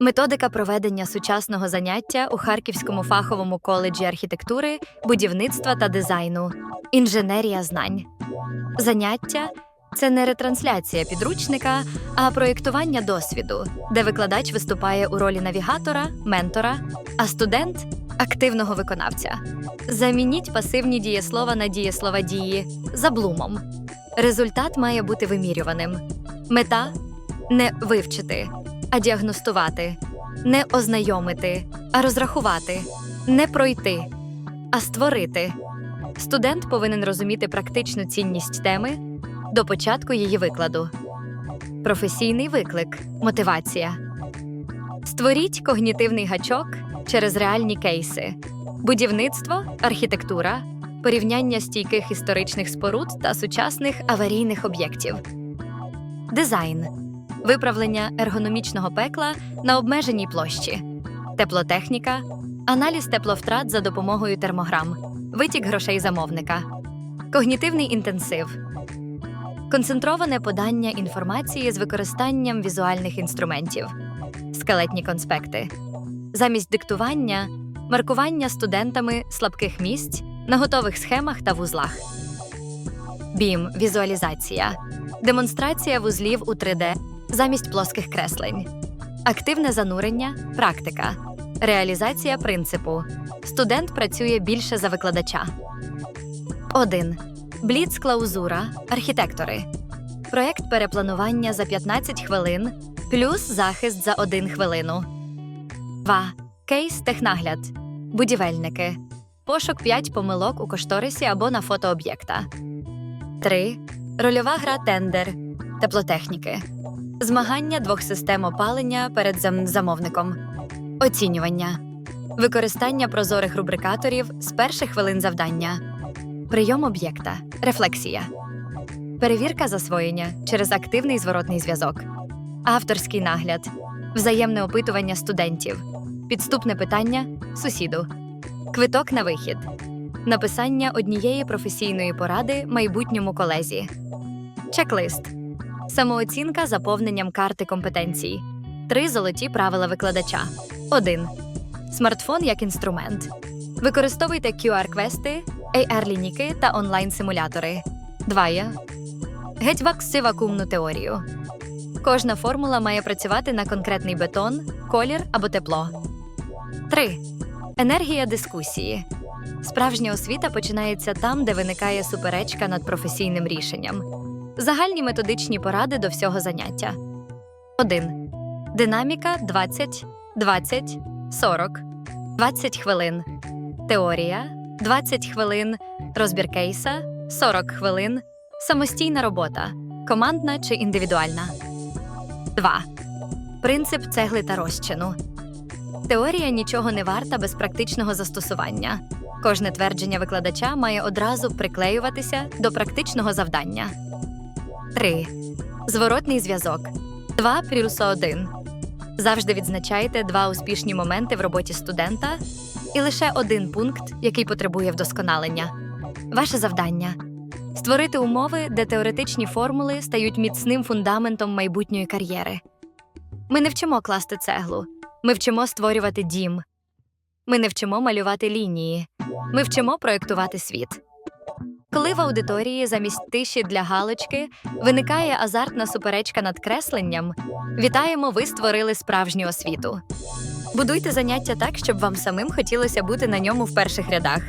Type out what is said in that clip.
Методика проведення сучасного заняття у Харківському фаховому коледжі архітектури, будівництва та дизайну, інженерія знань. Заняття це не ретрансляція підручника, а проєктування досвіду, де викладач виступає у ролі навігатора, ментора, а студент активного виконавця. Замініть пасивні дієслова на дієслова дії за блумом. Результат має бути вимірюваним. Мета не вивчити, а діагностувати, не ознайомити, а розрахувати, не пройти, а створити. Студент повинен розуміти практичну цінність теми до початку її викладу. Професійний виклик мотивація. Створіть когнітивний гачок через реальні кейси: будівництво, архітектура, порівняння стійких історичних споруд та сучасних аварійних об'єктів. Дизайн виправлення ергономічного пекла на обмеженій площі, теплотехніка, аналіз тепловтрат за допомогою термограм, витік грошей замовника, когнітивний інтенсив, концентроване подання інформації з використанням візуальних інструментів, скелетні конспекти, замість диктування, маркування студентами слабких місць на готових схемах та вузлах. БІМ. Візуалізація, демонстрація вузлів у 3D замість плоских креслень, активне занурення, практика, реалізація принципу. Студент працює більше за викладача. 1. Бліц клаузура архітектори. Проект перепланування за 15 хвилин плюс захист за 1 хвилину. 2. Кейс технагляд. Будівельники. Пошук 5 помилок у кошторисі або на фото об'єкта. 3. Рольова гра тендер. Теплотехніки. Змагання двох систем опалення перед зам- замовником. Оцінювання. Використання прозорих рубрикаторів з перших хвилин завдання. Прийом об'єкта. Рефлексія. Перевірка засвоєння через активний зворотний зв'язок. Авторський нагляд. Взаємне опитування студентів. Підступне питання сусіду. Квиток на вихід. Написання однієї професійної поради майбутньому колезі. Чек-лист. Самооцінка заповненням карти компетенцій. Три золоті правила викладача. 1. Смартфон як інструмент. Використовуйте QR-квести, AR-лінійки та онлайн-симулятори. 2. Геть вакси вакуумну теорію. Кожна формула має працювати на конкретний бетон, колір або тепло. 3. Енергія дискусії. Справжня освіта починається там, де виникає суперечка над професійним рішенням. Загальні методичні поради до всього заняття. 1. Динаміка 20, 20, 40, 20 хвилин. Теорія 20 хвилин. Розбір кейса 40 хвилин. Самостійна робота. Командна чи індивідуальна. 2. Принцип цегли та розчину. Теорія нічого не варта без практичного застосування. Кожне твердження викладача має одразу приклеюватися до практичного завдання. 3. Зворотний зв'язок 2 плюс 1. Завжди відзначайте два успішні моменти в роботі студента і лише один пункт, який потребує вдосконалення. Ваше завдання створити умови, де теоретичні формули стають міцним фундаментом майбутньої кар'єри. Ми не вчимо класти цеглу, ми вчимо створювати дім. Ми не вчимо малювати лінії, ми вчимо проєктувати світ. Коли в аудиторії замість тиші для галочки виникає азартна суперечка над кресленням, вітаємо, ви створили справжню освіту. Будуйте заняття так, щоб вам самим хотілося бути на ньому в перших рядах.